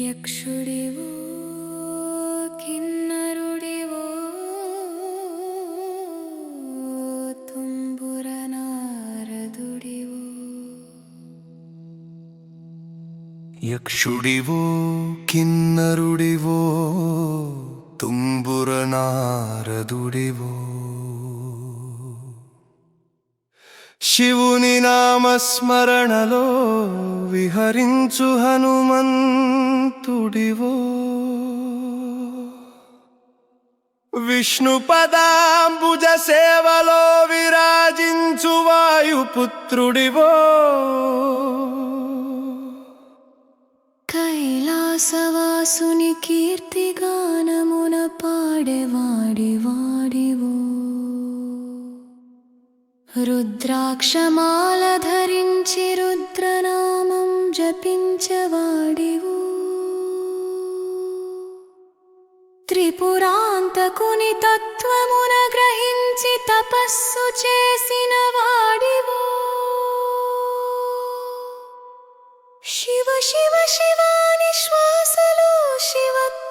యక్షుడివో కిన్నరుడివో తుంబుర నారదుడివో యక్షుడివో కిన్నరుడివో శివుని నామస్మరణలో విహరించు హనుమంతుడివో. విష్ణు పదాంబుజ సేవలో విరాజించు వాయుపుత్రుడివో. కైలాసవాసుని కీర్తిగానమున పాడేవాడి వాడివో రుద్రాక్షమాల ధరించి రుద్రనామం జపించవాడివు. త్రిపురాంతకుని తత్వమున గ్రహించి తపస్సు చేసిన వాడివు. శివ శివ శివాని శ్వాసలో శివత్వ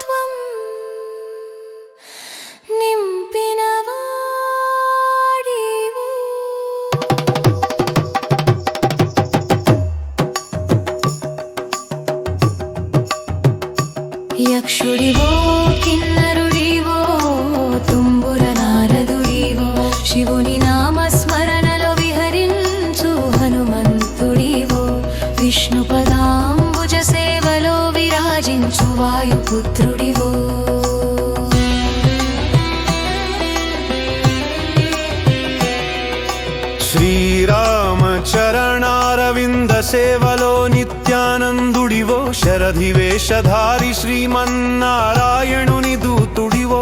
నిత్యానందుడివో శరధివేషధారి శ్రీమన్నారాయణుని దూతుడివో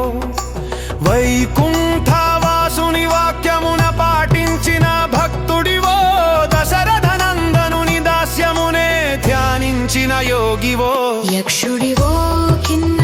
వైకుంఠవాసుని వాక్యమున పాటించిన భక్తుడివో దశరథనందనుని దాస్యమునే ధ్యానించిన యోగివో. యక్షుడివో కింద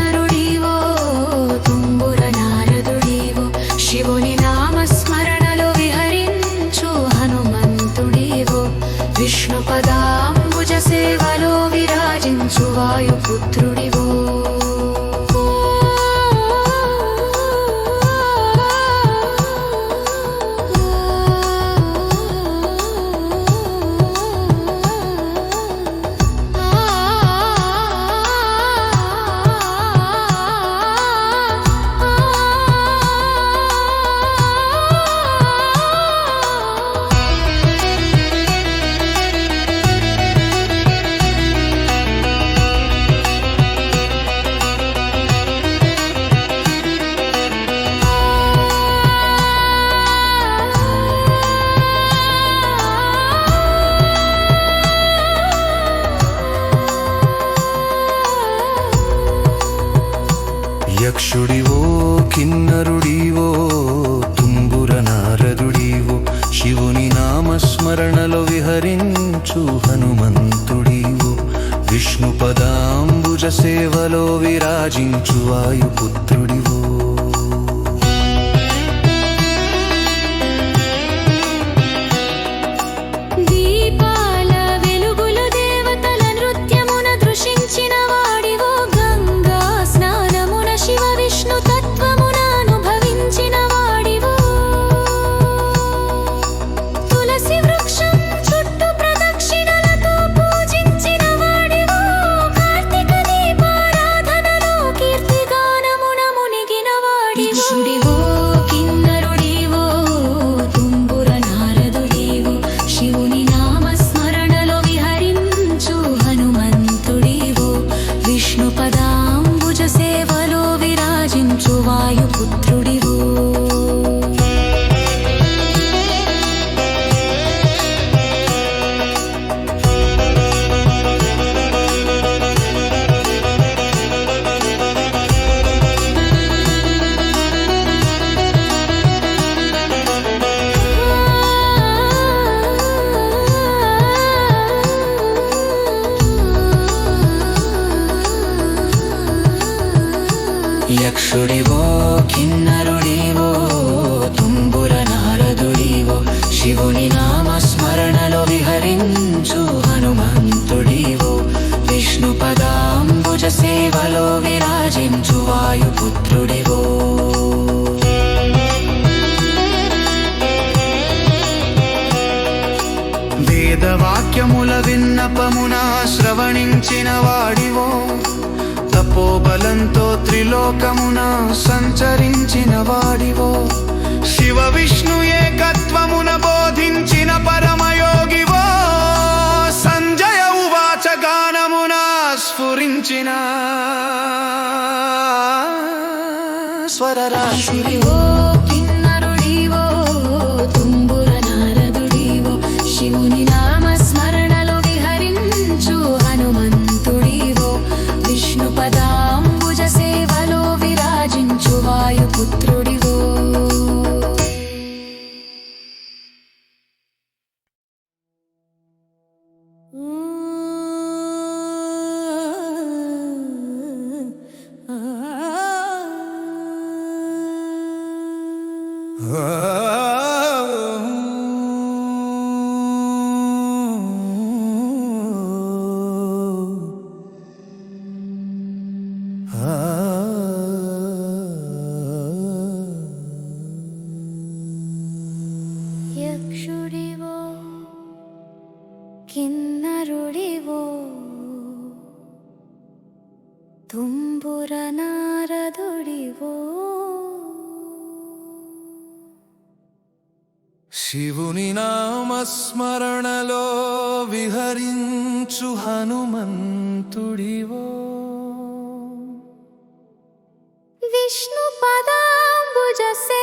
విష్ణు పదాంబుజ సేవలో విరాజించు వాయుపుత్రుడివో. పురుషుడివో కిన్నరుడివో తుంబుర నారదుడివో శివుని నామస్మరణలో విహరించు హనుమంతుడివో విష్ణు పదాంబుజ వాయుపుత్రుడివో వేదవాక్యముల విన్నపమున శ్రవణించిన వాడివో తపోబలంతో లోకమున సంచరించిన యక్షుడివో కిన్నరుడివో తుంబుర శివుని నామస్మరణలో విహరించు హనుమంతుడివో. విష్ణు పదాంబుజసే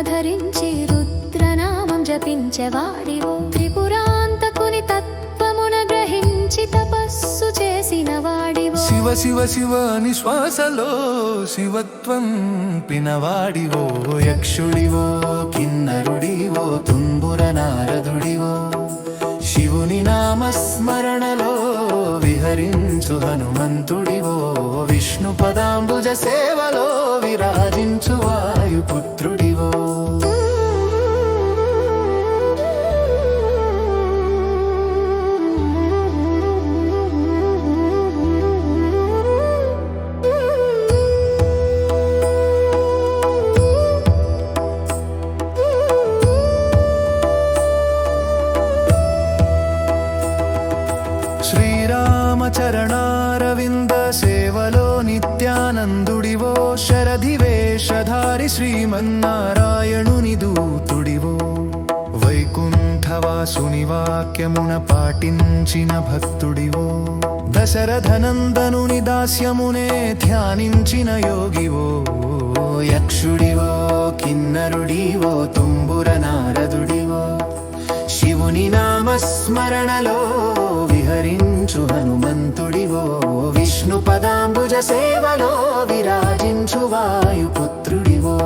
ధరించి రుద్రనామం జపించెవాడివో. త్రిపురాంతకుని తత్వమున గ్రహించి తపస్సు చేసిన వాడివో శివ శివ శివ నిశ్వాసలో శివత్వం పినవాడివో. యక్షుడివో కిన్నరుడివో తుంబుర నారదుడివో. శివుని నామస్మరణలో విహరించు హనుమంతుడివో. విష్ణు పదాంబుజ సేవలో విరాజించు వాయుపుత్రుడి శ్రీమన్నారాయణుని దూతుడివో వైకుంఠవాసుని వాక్యమున పాటించిన భక్తుడివో దశరథనందనుని దాస్యమునే ధ్యానించిన యోగివో యక్షుడివో కిన్నరుడివో తుంబుర నారదుడివో శివుని నామస్మరణలో విహరించు హనుమంతుడివో విష్ణు పదాంబుజ సేవలో విరాజించు వాయుపుత్రుడివో.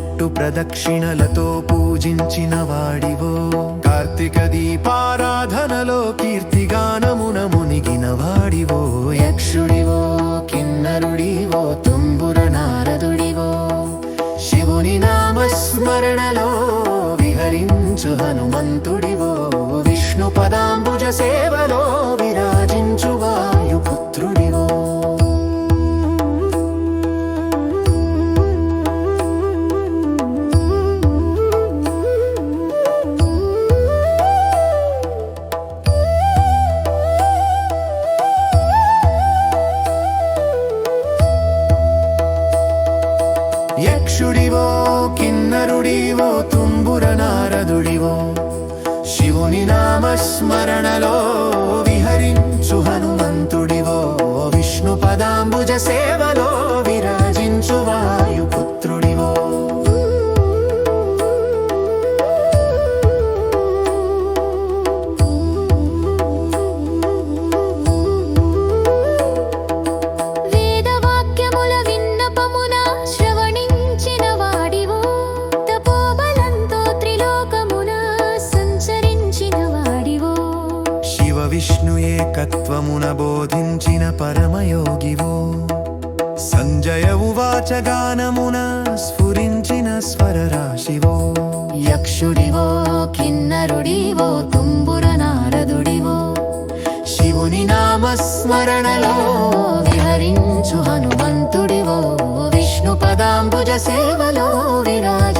వృక్షం ప్రదక్షిణలతో పూజించిన వాడివో. కార్తీక దీపారాధనలో కీర్తిగానమున మునిగిన వాడివో. యక్షుడివో కిన్నరుడివో తుంబుర నారదుడివో. శివుని నామస్మరణలో విహరించు హనుమంతుడివో. విష్ణు పదాంబుజ సేవలో విర కిన్నరుడివో తుంబుర నారదుడివో. శివుని నామస్మరణలో విహరించు హనుమంతుడివో. విష్ణు పదాంబుజ సేవలో విరా సేవలో విరాజ